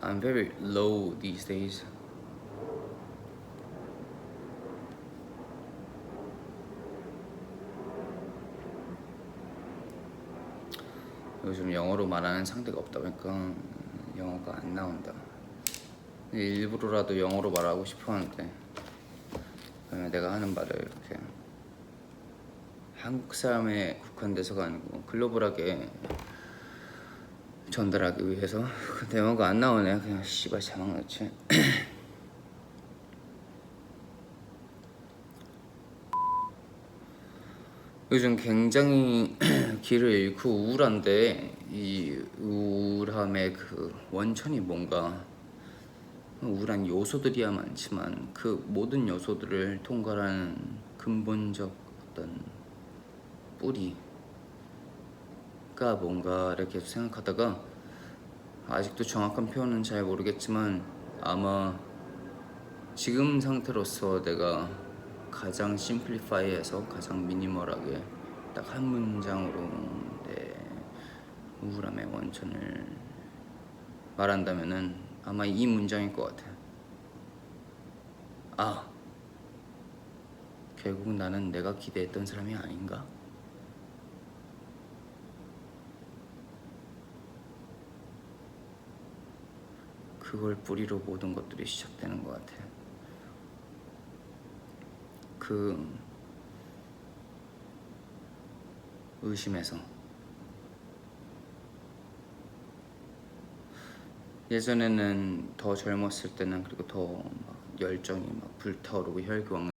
I'm very low these days. 요즘 영어로 말하는 상대가 없다 보니까 영어가 안 나온다. 일부러라도 영어로 말하고 싶어 하는데 내가 하는 말을 이렇게 한국 사람에 국한돼서가 아니고 글로벌하게 전달하기 위해서. 근데 영어가 안 나오네. 그냥 씨발 자막 넣지. 요즘 굉장히 길을 잃고 우울한데 이 우울함의 그 원천이 뭔가? 우울한 요소들이야 많지만 그 모든 요소들을 통과하는 근본적 어떤 뿌리 가 뭔가를 계속 생각하다가 아직도 정확한 표현은 잘 모르겠지만 아마 지금 상태로서 내가 가장 심플리파이해서 가장 미니멀하게 딱 한 문장으로 내 우울함의 원천을 말한다면은 아마 이 문장일 것 같아. 아, 결국 나는 내가 기대했던 사람이 아닌가? 그걸 뿌리로 모든 것들이 시작되는 것 같아. 그 의심에서 예전에는 더 젊었을 때는 그리고 더 막 열정이 막 불타오르고 혈기왕